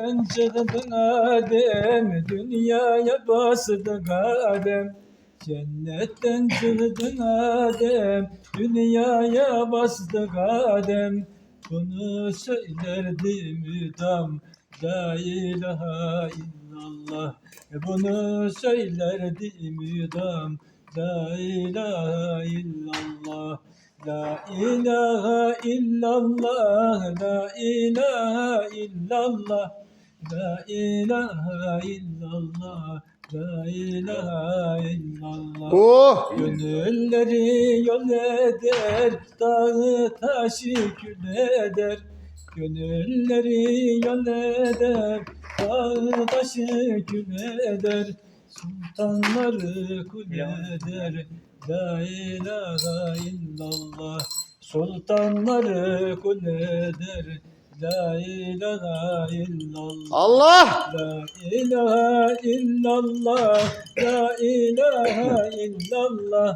Çıktın Adem, dünyaya bastı kadem. Cennetten çıktın Adem, dünyaya bastı kadem. Bunu söylerdi müdam, la ilahe illallah. E Bunu söylerdi müdam, la ilahe illallah. La ilahe illallah, la ilahe illallah, la ilahe illallah, la ilahe illallah. Oh! Gönülleri yol eder, dağı taşı kül eder. Gönülleri yol eder, dağı taşı kül eder. Sultanları kul eder, la ilahe illallah. Sultanları kul eder, la ilahe illallah. Allah! La ilahe illallah, la ilahe illallah,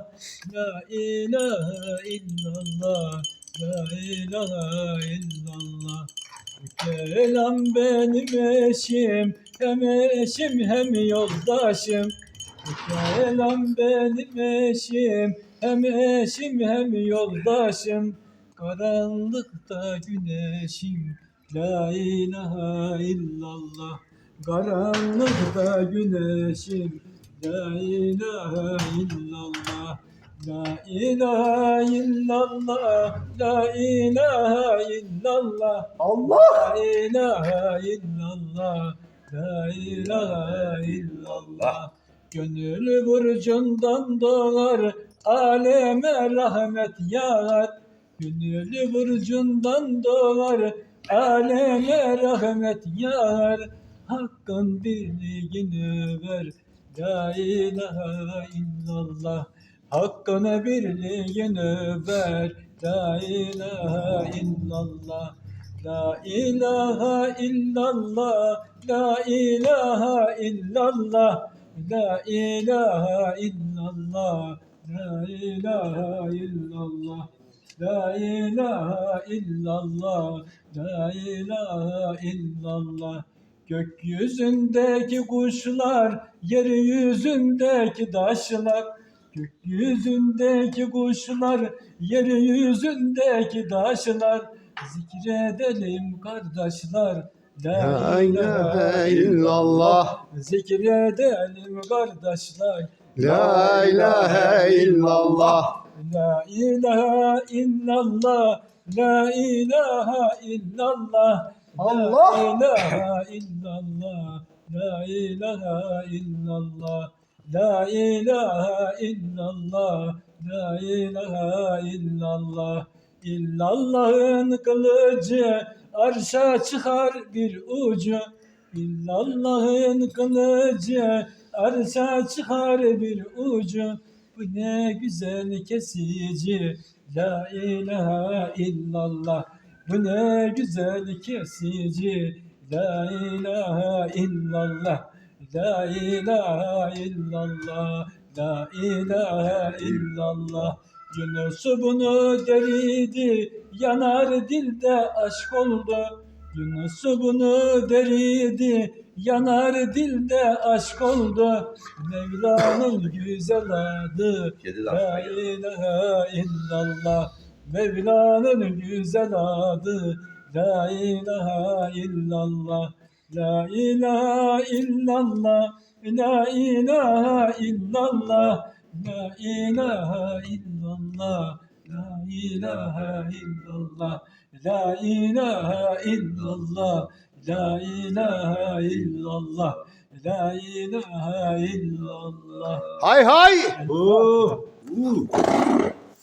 la ilahe illallah, la ilahe illallah. Kelam benim eşim, hem eşim hem yoldaşım. Kelam benim eşim, hem eşim hem yoldaşım. Karanlıkta güneşim, la ilahe illallah. Karanlıkta güneşim, la ilahe illallah. La ilahe illallah, la ilahe illallah. Allah! La ilahe illallah, la ilahe illallah. Gönül burcundan doğar, aleme rahmet yağar. Gönül burcundan doğar, aleme rahmet yağar. Hakkın birliğini ver, la ilahe illallah. Hakkını birliğini ver, la ilahe illallah. La ilahe illallah, la ilahe illallah, la ilahe illallah, la ilahe illallah, la ilahe illallah, la ilahe illallah. Gökyüzündeki kuşlar, yeryüzündeki taşlar, gökyüzündeki kuşlar, yeryüzündeki taşlar, zikredelim kardeşler. La ilahe illallah. Zikredelim kardeşler. La ilahe illallah. La ilahe illallah. La ilahe illallah. Allah. La ilahe illallah. La ilahe illallah. La ilahe illallah. La ilahe illallah. İllallah'ın kılıcı arşa çıkar bir ucu. İllallah'ın kılıcı arşa çıkar bir ucu. Ne güzel kesici. La ilahe illallah. Bu ne güzel kesici. La ilahe illallah. La ilahe illallah. La ilahe illallah. Yunus bunu deridi, yanar dilde aşk oldu. Yunus bunu deridi, yanar dilde aşk oldu. Mevla'nın güzel adı, La ilahe illallah. Mevla'nın güzel adı, La ilahe illallah. La ilahe illallah, La ilahe illallah. La ilahe illallah, la ilahe illallah, la ilahe illallah, la ilahe illallah, la ilahe illallah. Hay hay! Oh.